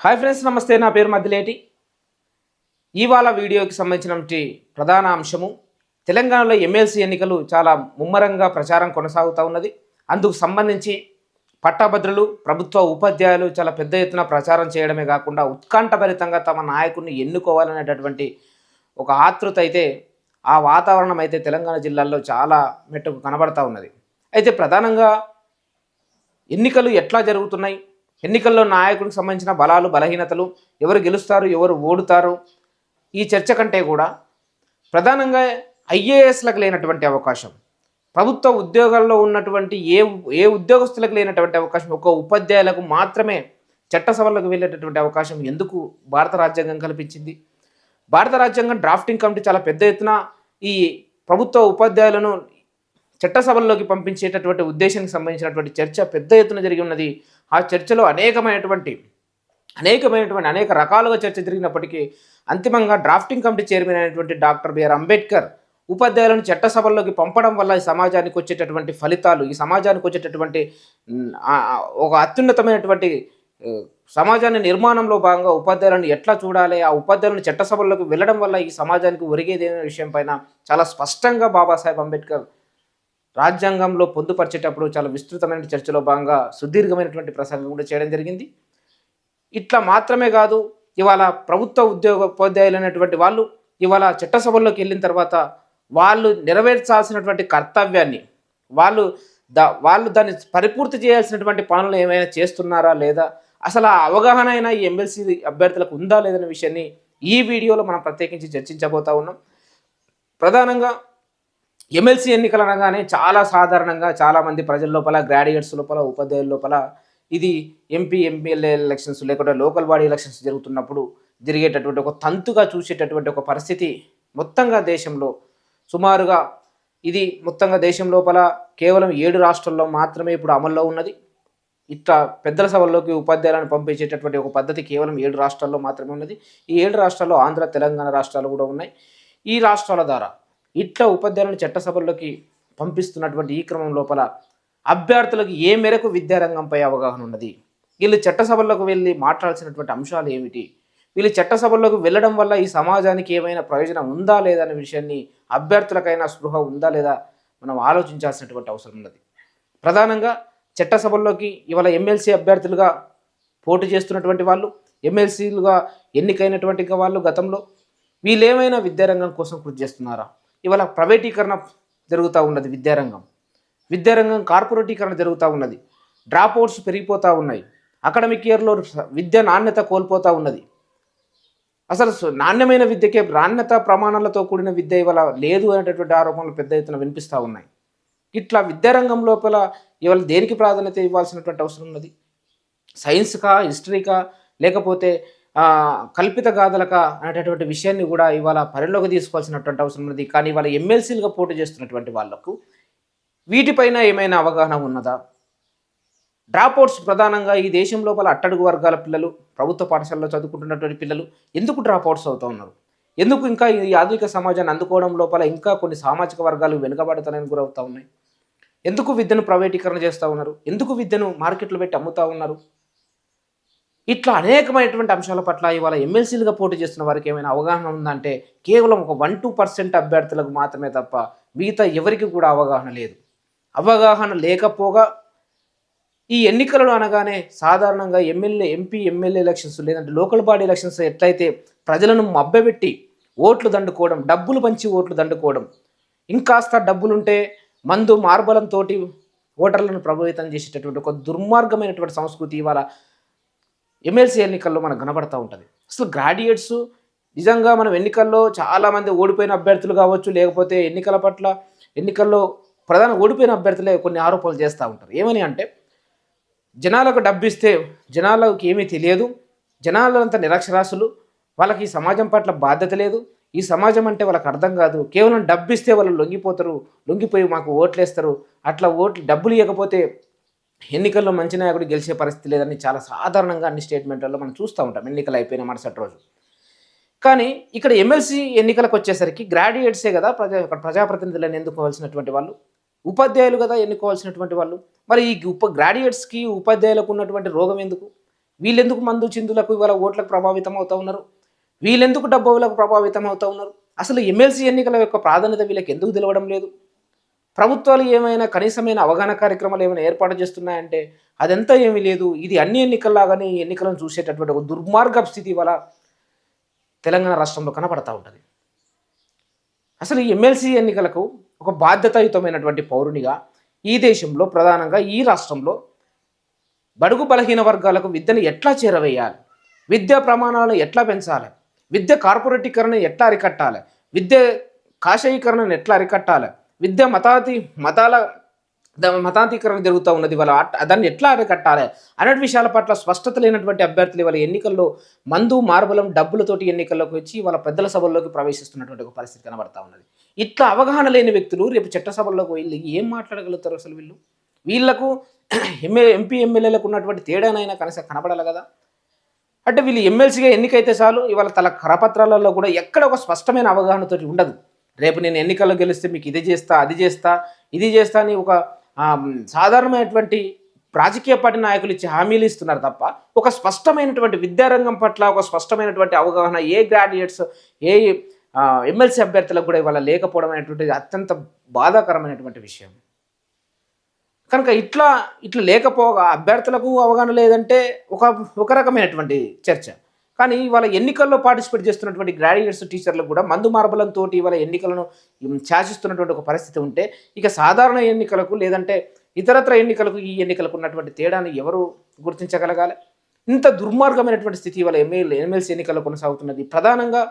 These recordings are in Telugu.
హాయ్ ఫ్రెండ్స్ నమస్తే. నా పేరు మధ్యలేటి ఇవాళ వీడియోకి సంబంధించినటువంటి ప్రధాన అంశము తెలంగాణలో ఎమ్మెల్సీ ఎన్నికలు చాలా ముమ్మరంగా ప్రచారం కొనసాగుతూ ఉన్నది. అందుకు సంబంధించి పట్టభద్రులు ప్రభుత్వ ఉపాధ్యాయులు చాలా పెద్ద ఎత్తున ప్రచారం చేయడమే కాకుండా ఉత్కంఠభరితంగా తమ నాయకుడిని ఎన్నుకోవాలనేటటువంటి ఒక ఆతృత అయితే ఆ వాతావరణం అయితే తెలంగాణ జిల్లాల్లో చాలా మెట్టుకు కనబడతా ఉన్నది. అయితే ప్రధానంగా ఎన్నికలు ఎట్లా జరుగుతున్నాయి? ఎన్నికల్లో నాయకుడికి సంబంధించిన బలాలు బలహీనతలు ఎవరు గెలుస్తారు ఎవరు ఓడుతారు ఈ చర్చ కంటే కూడా ప్రధానంగా ఐఏఎస్లకు లేనటువంటి అవకాశం ప్రభుత్వ ఉద్యోగాల్లో ఉన్నటువంటి ఏ ఏ ఉద్యోగస్తులకు లేనటువంటి అవకాశం ఒక ఉపాధ్యాయులకు మాత్రమే చట్టసభలకు వెళ్ళేటటువంటి అవకాశం ఎందుకు భారత రాజ్యాంగం కల్పించింది? భారత రాజ్యాంగం డ్రాఫ్టింగ్ కమిటీ చాలా పెద్ద ఎత్తున ఈ ప్రభుత్వ ఉపాధ్యాయులను చట్టసభల్లోకి పంపించేటటువంటి ఉద్దేశానికి సంబంధించినటువంటి చర్చ పెద్ద ఎత్తున జరిగి ఉన్నది ఆ చర్చలో అనేకమైనటువంటి అనేకమైనటువంటి అనేక రకాలుగా చర్చ జరిగినప్పటికీ అంతిమంగా డ్రాఫ్టింగ్ కమిటీ చైర్మన్ అయినటువంటి డాక్టర్ బిఆర్ అంబేద్కర్ ఉపాధ్యాయులను చట్టసభల్లోకి పంపడం వల్ల ఈ సమాజానికి వచ్చేటటువంటి ఫలితాలు ఈ సమాజానికి వచ్చేటటువంటి ఒక అత్యున్నతమైనటువంటి సమాజాన్ని నిర్మాణంలో భాగంగా ఉపాధ్యాయులను ఎట్లా చూడాలి ఆ ఉపాధ్యాయులను చట్టసభల్లోకి వెళ్ళడం వల్ల ఈ సమాజానికి ఒరిగేది అనే విషయం పైన చాలా స్పష్టంగా బాబాసాహెబ్ అంబేద్కర్ రాజ్యాంగంలో పొందుపరిచేటప్పుడు చాలా విస్తృతమైన చర్చలో భాగంగా సుదీర్ఘమైనటువంటి ప్రసంగం కూడా చేయడం జరిగింది. ఇట్లా మాత్రమే కాదు ఇవాళ ప్రభుత్వ ఉద్యోగ ఉపాధ్యాయులు అనేటువంటి వాళ్ళు ఇవాళ చట్టసభల్లోకి వెళ్ళిన తర్వాత వాళ్ళు నెరవేర్చాల్సినటువంటి కర్తవ్యాన్ని వాళ్ళు దా వాళ్ళు దాన్ని పరిపూర్తి చేయాల్సినటువంటి పనులు ఏమైనా చేస్తున్నారా లేదా అసలు ఆ అవగాహన అయినా ఈ ఎమ్మెల్సీ అభ్యర్థులకు ఉందా లేదనే విషయాన్ని ఈ వీడియోలో మనం ప్రత్యేకించి చర్చించబోతా ఉన్నాం. ప్రధానంగా ఎమ్మెల్సీ ఎన్నికలు అనగానే చాలా సాధారణంగా చాలామంది ప్రజల లోపల గ్రాడ్యుయేట్స్ లోపల ఉపాధ్యాయుల లోపల ఇది ఎంపీ ఎంపీఎల్ఏ ఎలక్షన్స్ లేకుంటే లోకల్ బాడీ ఎలక్షన్స్ జరుగుతున్నప్పుడు జరిగేటటువంటి ఒక తంతుగా చూసేటటువంటి ఒక పరిస్థితి మొత్తంగా దేశంలో. సుమారుగా ఇది మొత్తంగా దేశం లోపల కేవలం ఏడు రాష్ట్రాల్లో మాత్రమే ఇప్పుడు అమల్లో ఉన్నది. ఇట్లా పెద్దల సభల్లోకి ఉపాధ్యాయులను పంపించేటటువంటి ఒక పద్ధతి కేవలం ఏడు రాష్ట్రాల్లో మాత్రమే ఉన్నది. ఈ ఏడు రాష్ట్రాల్లో ఆంధ్ర తెలంగాణ రాష్ట్రాలు కూడా ఉన్నాయి. ఈ రాష్ట్రాల ద్వారా ఇట్లా ఉపాధ్యాయులను చట్టసభల్లోకి పంపిస్తున్నటువంటి ఈ క్రమం లోపల అభ్యర్థులకు ఏ మేరకు విద్యారంగంపై అవగాహన ఉన్నది? వీళ్ళు చట్టసభల్లోకి వెళ్ళి మాట్లాడాల్సినటువంటి అంశాలు ఏమిటి? వీళ్ళు చట్టసభల్లోకి వెళ్ళడం వల్ల ఈ సమాజానికి ఏమైనా ప్రయోజనం ఉందా లేదా అనే విషయాన్ని అభ్యర్థులకైనా స్పృహ ఉందా లేదా మనం ఆలోచించాల్సినటువంటి అవసరం ఉన్నది. ప్రధానంగా చట్టసభల్లోకి ఇవాళ ఎమ్మెల్సీ అభ్యర్థులుగా పోటీ చేస్తున్నటువంటి వాళ్ళు ఎమ్మెల్సీలుగా ఎన్నికైనటువంటి వాళ్ళు గతంలో వీళ్ళేమైనా విద్యారంగం కోసం కృషి చేస్తున్నారా? ఇవాళ ప్రైవేటీకరణ జరుగుతూ ఉన్నది విద్యారంగం. విద్యారంగం కార్పొరేటీకరణ జరుగుతూ ఉన్నది. డ్రాప్ అవుట్స్ పెరిగిపోతూ ఉన్నాయి. అకాడమిక్ ఇయర్లో విద్య నాణ్యత కోల్పోతూ ఉన్నది. అసలు నాణ్యమైన విద్యకే నాణ్యత ప్రమాణాలతో కూడిన విద్య ఇవాళ లేదు అనేటటువంటి ఆరోపణలు పెద్ద ఎత్తున వినిపిస్తూ ఉన్నాయి. ఇట్లా విద్యారంగం లోపల ఇవాళ దేనికి ప్రాధాన్యత ఇవ్వాల్సినటువంటి అవసరం ఉన్నది? సైన్స్కా హిస్టరీకా లేకపోతే కల్పిత గాథలక అనేటటువంటి విషయాన్ని కూడా ఇవాళ పరిలోకి తీసుకోవాల్సినటువంటి అవసరం ఉన్నది. కానీ ఇవాళ ఎమ్మెల్సీలుగా పోటీ చేస్తున్నటువంటి వాళ్ళకు వీటిపైన ఏమైనా అవగాహన ఉన్నదా? డ్రాప్అవుట్స్ ప్రధానంగా ఈ దేశం లోపల అట్టడుగు వర్గాల పిల్లలు ప్రభుత్వ పాఠశాలలో చదువుకుంటున్నటువంటి పిల్లలు ఎందుకు డ్రాప్అవుట్స్ అవుతూ ఉన్నారు? ఎందుకు ఇంకా ఈ ఆధునిక సమాజాన్ని అందుకోవడం లోపల ఇంకా కొన్ని సామాజిక వర్గాలు వెనుకబడతానని గురవుతూ ఉన్నాయి? ఎందుకు విద్యను ప్రైవేటీకరణ చేస్తూ ఉన్నారు? ఎందుకు విద్యను మార్కెట్లో పెట్టి అమ్ముతూ ఉన్నారు? ఇట్లా అనేకమైనటువంటి అంశాల పట్ల ఇవాళ ఎమ్మెల్సీలుగా పోటీ చేస్తున్న వారికి ఏమైనా అవగాహన ఉందంటే కేవలం ఒక వన్ టూ పర్సెంట్ అభ్యర్థులకు మాత్రమే తప్ప మిగతా ఎవరికి కూడా అవగాహన లేదు. అవగాహన లేకపోగా ఈ ఎన్నికలు అనగానే సాధారణంగా ఎమ్మెల్యే ఎంపీ ఎమ్మెల్యే ఎలక్షన్స్ లేదంటే లోకల్ బాడీ ఎలక్షన్స్ ఎట్లయితే ప్రజలను మబ్బెట్టి ఓట్లు దండుకోవడం డబ్బులు పంచి ఓట్లు దండుకోవడం ఇంకాస్త డబ్బులుంటే మందు మార్బలంతో ఓటర్లను ప్రభావితం చేసేటటువంటి ఒక దుర్మార్గమైనటువంటి సంస్కృతి ఇవాళ ఎమ్మెల్సీ ఎన్నికల్లో మనకు కనబడతా ఉంటుంది. అసలు గ్రాడ్యుయేట్స్ నిజంగా మనం ఎన్నికల్లో చాలామంది ఓడిపోయిన అభ్యర్థులు కావచ్చు లేకపోతే ఎన్నికల పట్ల ఎన్నికల్లో ప్రధాన ఓడిపోయిన అభ్యర్థులే కొన్ని ఆరోపణలు చేస్తూ ఉంటారు. ఏమని అంటే జనాలకు డబ్బు ఇస్తే జనాలకు ఏమీ తెలియదు జనాలంతా నిరక్షరాస్యులు వాళ్ళకి ఈ సమాజం పట్ల బాధ్యత లేదు ఈ సమాజం అంటే వాళ్ళకి అర్థం కాదు కేవలం డబ్బిస్తే వాళ్ళు లొంగిపోతారు లొంగిపోయి మాకు ఓట్లేస్తారు అట్లా ఓట్లు డబ్బులు ఇవ్వకపోతే ఎన్నికల్లో మంచి నాయకుడు గెలిచే పరిస్థితి లేదని చాలా సాధారణంగా అన్ని స్టేట్మెంట్లలో మనం చూస్తూ ఉంటాం. ఎన్నికలు అయిపోయిన మరుసటి రోజు. కానీ ఇక్కడ ఎమ్మెల్సీ ఎన్నికలకు వచ్చేసరికి గ్రాడ్యుయేట్సే కదా ప్రజా ఇక్కడ ప్రజాప్రతినిధులను ఎన్నుకోవాల్సినటువంటి వాళ్ళు ఉపాధ్యాయులు కదా ఎన్నుకోవాల్సినటువంటి వాళ్ళు. మరి ఈ ఉప గ్రాడ్యుయేట్స్కి ఉపాధ్యాయులకు ఉన్నటువంటి రోగం ఎందుకు? వీళ్ళెందుకు మందు చిందులకు ఇవాళ ఓట్లకు ప్రభావితం అవుతూ ఉన్నారు? వీళ్ళెందుకు డబ్బులకు ప్రభావితం అవుతూ ఉన్నారు? అసలు ఎమ్మెల్సీ ఎన్నికల యొక్క ప్రాధాన్యత వీళ్ళకి ఎందుకు తెలవడం లేదు? ప్రభుత్వాలు ఏమైనా కనీసమైన అవగాహన కార్యక్రమాలు ఏమైనా ఏర్పాటు చేస్తున్నాయంటే అదంతా ఏమీ లేదు. ఇది అన్ని ఎన్నికల్లాగానే ఈ ఎన్నికలను చూసేటటువంటి ఒక దుర్మార్గ స్థితి వల్ల తెలంగాణ రాష్ట్రంలో కనపడతా ఉంటుంది. అసలు ఈ ఎమ్మెల్సీ ఎన్నికలకు ఒక బాధ్యతాయుతమైనటువంటి పౌరునిగా ఈ దేశంలో ప్రధానంగా ఈ రాష్ట్రంలో బడుగు బలహీన వర్గాలకు విద్యను ఎట్లా చేరవేయాలి? విద్యా ప్రమాణాలను ఎట్లా పెంచాలి? విద్య కార్పొరేటీకరణ ఎట్లా అరికట్టాలి? విద్య కాషాయీకరణను ఎట్లా అరికట్టాలి? విద్య మతాతి మతాల మతాంతీకరణ జరుగుతూ ఉన్నది. వాళ్ళ దాన్ని ఎట్లా అరికట్టాలి అనేటి విషయాల పట్ల స్పష్టత లేనటువంటి అభ్యర్థులు వాళ్ళ ఎన్నికల్లో మందు మార్బలం డబ్బులతోటి ఎన్నికల్లోకి వచ్చి వాళ్ళ పెద్దల సభల్లోకి ప్రవేశిస్తున్నటువంటి ఒక పరిస్థితి కనబడతా ఉన్నది. ఇట్లా అవగాహన లేని వ్యక్తులు రేపు చట్టసభల్లోకి వెళ్ళి ఏం మాట్లాడగలుగుతారు అసలు వీళ్ళు? వీళ్ళకు ఎంఏ ఎంపీ ఎమ్మెల్యేలకు ఉన్నటువంటి తేడానైనా కనీసం కనబడాలి కదా? అంటే వీళ్ళు ఎమ్మెల్సీగా ఎన్నికైతే చాలు ఇవాళ తల కరపత్రాలలో కూడా ఎక్కడ ఒక స్పష్టమైన అవగాహనతోటి ఉండదు. రేపు నేను ఎన్నికల్లో గెలిస్తే మీకు ఇది చేస్తా అది చేస్తా ఇది చేస్తా అని ఒక సాధారణమైనటువంటి రాజకీయ పార్టీ నాయకులు ఇచ్చి హామీలు ఇస్తున్నారు తప్ప ఒక స్పష్టమైనటువంటి విద్యారంగం పట్ల ఒక స్పష్టమైనటువంటి అవగాహన ఏ గ్రాడ్యుయేట్స్ ఏ ఎమ్మెల్సీ అభ్యర్థులకు కూడా ఇవాళ లేకపోవడం అనేటువంటిది అత్యంత బాధాకరమైనటువంటి విషయం. కనుక ఇట్లా ఇట్లా లేకపోగా అభ్యర్థులకు అవగాహన లేదంటే ఒక ఒక రకమైనటువంటి చర్చ. కానీ ఇవాళ ఎన్నికల్లో పార్టిసిపేట్ చేస్తున్నటువంటి గ్రాడ్యుయేట్స్ టీచర్లకు కూడా మందు మార్బలంతో ఇవాళ ఎన్నికలను శాసిస్తున్నటువంటి ఒక పరిస్థితి ఉంటే ఇక సాధారణ ఎన్నికలకు లేదంటే ఇతరత్ర ఎన్నికలకు ఈ ఎన్నికలకు ఉన్నటువంటి తేడాను ఎవరు గుర్తించగలగాలి? ఇంత దుర్మార్గమైనటువంటి స్థితి ఇవాళ ఎమ్మెల్యే ఎమ్మెల్సీ ఎన్నికల్లో కొనసాగుతున్నది. ప్రధానంగా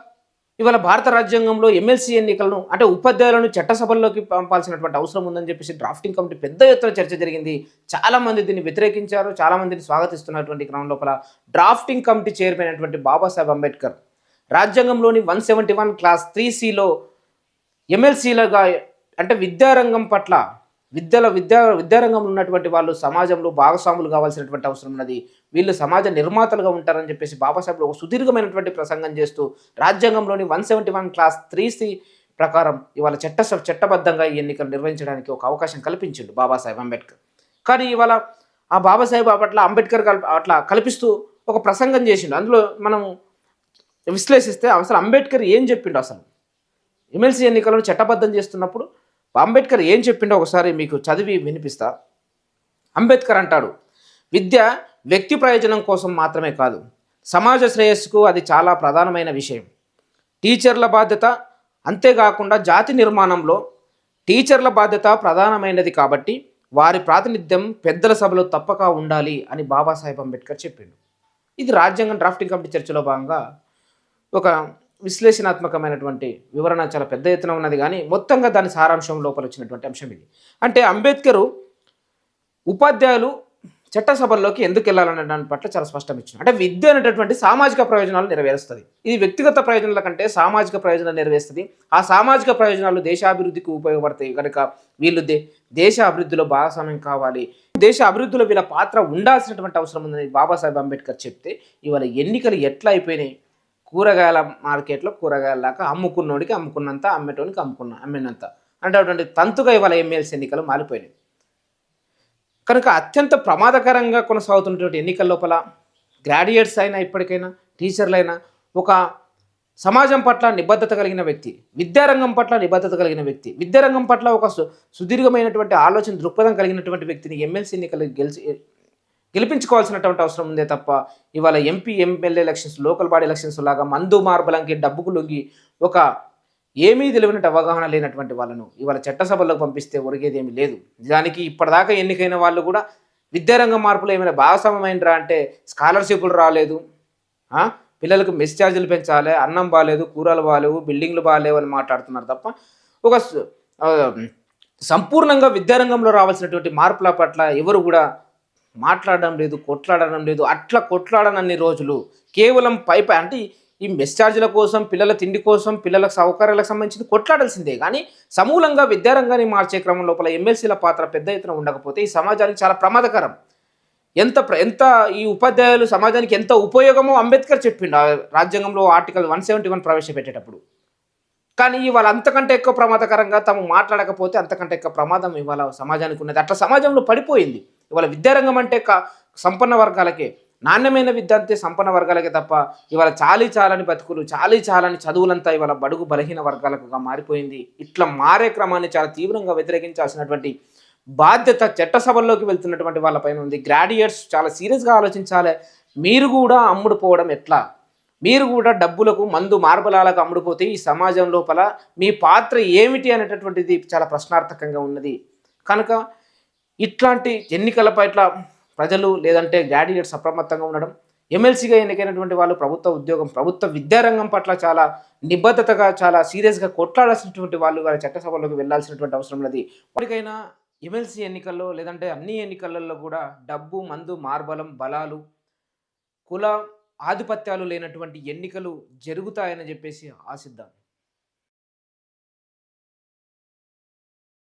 ఇవాళ భారత రాజ్యాంగంలో ఎమ్మెల్సీ ఎన్నికలను అంటే ఉపాధ్యాయులను చట్టసభల్లోకి పంపాల్సినటువంటి అవసరం ఉందని చెప్పేసి డ్రాఫ్టింగ్ కమిటీ పెద్ద ఎత్తున చర్చ జరిగింది. చాలామంది దీన్ని వ్యతిరేకించారు చాలామందిని స్వాగతిస్తున్నటువంటి క్రమం లోపల డ్రాఫ్టింగ్ కమిటీ చైర్మన్ అయినటువంటి బాబాసాహెబ్ అంబేద్కర్ రాజ్యాంగంలోని one seventy one clause three సిలో ఎమ్మెల్సీలుగా అంటే విద్యారంగం పట్ల విద్యలో విద్యా విద్యారంగంలో ఉన్నటువంటి వాళ్ళు సమాజంలో భాగస్వాములు కావాల్సినటువంటి అవసరం ఉన్నది. వీళ్ళు సమాజ నిర్మాతలుగా ఉంటారని చెప్పేసి బాబాసాహెబ్ ఒక సుదీర్ఘమైనటువంటి ప్రసంగం చేస్తూ రాజ్యాంగంలోని one seventy one clause three C ప్రకారం ఇవాళ చట్ట చట్టబద్ధంగా ఈ ఎన్నికలు నిర్వహించడానికి ఒక అవకాశం కల్పించిండు బాబాసాహెబ్ అంబేద్కర్. కానీ ఇవాళ ఆ బాబాసాహెబ్ అట్లా అంబేద్కర్ అట్లా కల్పిస్తూ ఒక ప్రసంగం చేసిండు. అందులో మనం విశ్లేషిస్తే అసలు అంబేద్కర్ ఏం చెప్పిండు అసలు? ఎమ్మెల్సీ ఎన్నికలను చట్టబద్ధం చేస్తున్నప్పుడు అంబేద్కర్ ఏం చెప్పిండో ఒకసారి మీకు చదివి వినిపిస్తా. అంబేద్కర్ అంటాడు విద్య వ్యక్తి ప్రయోజనం కోసం మాత్రమే కాదు సమాజ శ్రేయస్సుకు అది చాలా ప్రధానమైన విషయం. టీచర్ల బాధ్యత అంతేకాకుండా జాతి నిర్మాణంలో టీచర్ల బాధ్యత ప్రధానమైనది కాబట్టి వారి ప్రాతినిధ్యం పెద్దల సభలో తప్పక ఉండాలి అని బాబాసాహెబ్ అంబేద్కర్ చెప్పిండు. ఇది రాజ్యాంగం డ్రాఫ్టింగ్ కమిటీ చర్చలో భాగంగా ఒక విశ్లేషణాత్మకమైనటువంటి వివరణ చాలా పెద్ద ఎత్తున ఉన్నది కానీ మొత్తంగా దాని సారాంశం లోపల వచ్చినటువంటి అంశం ఇది. అంటే అంబేద్కరు ఉపాధ్యాయులు చట్టసభల్లోకి ఎందుకు వెళ్ళాలనే దాని పట్ల చాలా స్పష్టం ఇచ్చింది అంటే విద్య అనేటటువంటి సామాజిక ప్రయోజనాలు నెరవేరుస్తుంది. ఇది వ్యక్తిగత ప్రయోజనాల కంటే సామాజిక ప్రయోజనాలు నెరవేరుస్తుంది. ఆ సామాజిక ప్రయోజనాలు దేశాభివృద్ధికి ఉపయోగపడతాయి కనుక వీళ్ళు దే దేశ అభివృద్ధిలో భాగస్వామ్యం కావాలి. దేశ అభివృద్ధిలో వీళ్ళ పాత్ర ఉండాల్సినటువంటి అవసరం ఉందని బాబాసాహెబ్ అంబేద్కర్ చెప్తే ఇవాళ ఎన్నికలు ఎట్లా అయిపోయినాయి? కూరగాయల మార్కెట్లో కూరగాయల దాకా అమ్ముకున్నోడికి అమ్ముకున్నంత అమ్మేటోనికి అమ్ముకున్న అమ్మినంత. అంటే అటువంటి తంతుగా ఇవాళ ఎమ్మెల్సీ ఎన్నికలు మారిపోయినాయి. కనుక అత్యంత ప్రమాదకరంగా కొనసాగుతున్నటువంటి ఎన్నికల లోపల గ్రాడ్యుయేట్స్ అయినా ఇప్పటికైనా టీచర్లైనా ఒక సమాజం పట్ల నిబద్ధత కలిగిన వ్యక్తి విద్యారంగం పట్ల నిబద్ధత కలిగిన వ్యక్తి విద్యారంగం పట్ల ఒక సు- సుదీర్ఘమైనటువంటి ఆలోచన దృక్పథం కలిగినటువంటి వ్యక్తిని ఎమ్మెల్సీ ఎన్నికలు గెలిచి గెలిపించుకోవాల్సినటువంటి అవసరం ఉందే తప్ప ఇవాళ MP MLA elections local body elections లాగా మందు మార్బలంకి డబ్బుకు లొంగి ఒక ఏమీ తెలివినట్టు అవగాహన లేనటువంటి వాళ్ళను ఇవాళ చట్టసభల్లోకి పంపిస్తే ఒరిగేదేమీ లేదు. దానికి ఇప్పటిదాకా ఎన్నికైన వాళ్ళు కూడా విద్యారంగ మార్పులు ఏమైనా భాగస్వామ్యమైనరా అంటే స్కాలర్షిప్లు రాలేదు. పిల్లలకు మెస్ ఛార్జీలు పెంచాలి అన్నం బాగాలేదు కూరలు బాగాలేవు బిల్డింగ్లు బాగాలేవు అని మాట్లాడుతున్నారు తప్ప ఒక సంపూర్ణంగా విద్యారంగంలో రావాల్సినటువంటి మార్పుల పట్ల ఎవరు కూడా మాట్లాడడం లేదు కొట్లాడడం లేదు అట్లా కొట్లాడనన్ని రోజులు. కేవలం పై అంటే ఈ మెస్ ఛార్జీల కోసం పిల్లల తిండి కోసం పిల్లల సౌకర్యాలకు సంబంధించి కొట్లాడాల్సిందే. కానీ సమూలంగా విద్యారంగాన్ని మార్చే క్రమం లోపల ఎమ్మెల్సీల పాత్ర పెద్ద ఎత్తున ఉండకపోతే ఈ సమాజానికి చాలా ప్రమాదకరం. ఎంత ప్ర- ఎంత ఈ ఉపాధ్యాయులు సమాజానికి ఎంత ఉపయోగమో అంబేద్కర్ చెప్పిండు రాజ్యాంగంలో ఆర్టికల్ వన్ సెవెంటీ వన్ ప్రవేశపెట్టేటప్పుడు. కానీ ఇవాళ అంతకంటే ఎక్కువ ప్రమాదకరంగా తాము మాట్లాడకపోతే అంతకంటే ఎక్కువ ప్రమాదం ఇవాళ సమాజానికి ఉన్నది. అట్లా సమాజంలో పడిపోయింది. ఇవాళ విద్యారంగం అంటే క- సంపన్న వర్గాలకే నాణ్యమైన విద్య అంతే సంపన్న వర్గాలకే తప్ప ఇవాళ చాలీ చాలని బతుకులు చాలీ చాలని చదువులంతా ఇవాళ బడుగు బలహీన వర్గాలకుగా మారిపోయింది. ఇట్లా మారే క్రమాన్ని చాలా తీవ్రంగా వ్యతిరేకించాల్సినటువంటి బాధ్యత చట్టసభల్లోకి వెళ్తున్నటువంటి వాళ్ళపైన ఉంది. గ్రాడ్యుయేట్స్ చాలా సీరియస్గా ఆలోచించాలి. మీరు కూడా అమ్ముడు పోవడం ఎట్లా? మీరు కూడా డబ్బులకు మందు మార్బలాలకు అమ్ముడుపోతే ఈ సమాజం లోపల మీ పాత్ర ఏమిటి అనేటటువంటిది చాలా ప్రశ్నార్థకంగా ఉన్నది. కనుక ఇట్లాంటి ఎన్నికల పట్ల ప్రజలు లేదంటే గ్రాడ్యుయేట్స్ అప్రమత్తంగా ఉండడం ఎమ్మెల్సీగా ఎన్నికైనటువంటి వాళ్ళు ప్రభుత్వ ఉద్యోగం ప్రభుత్వ విద్యారంగం పట్ల చాలా నిబద్ధతగా చాలా సీరియస్గా కొట్లాడాల్సినటువంటి వాళ్ళు వారి చట్టసభలోకి వెళ్ళాల్సినటువంటి అవసరం లేదు ఇప్పటికైనా ఎమ్మెల్సీ ఎన్నికల్లో లేదంటే అన్ని ఎన్నికలలో కూడా డబ్బు మందు మార్బలం బలాలు కుల ఆధిపత్యాలు లేనటువంటి ఎన్నికలు జరుగుతాయని చెప్పేసి ఆశిద్దాం.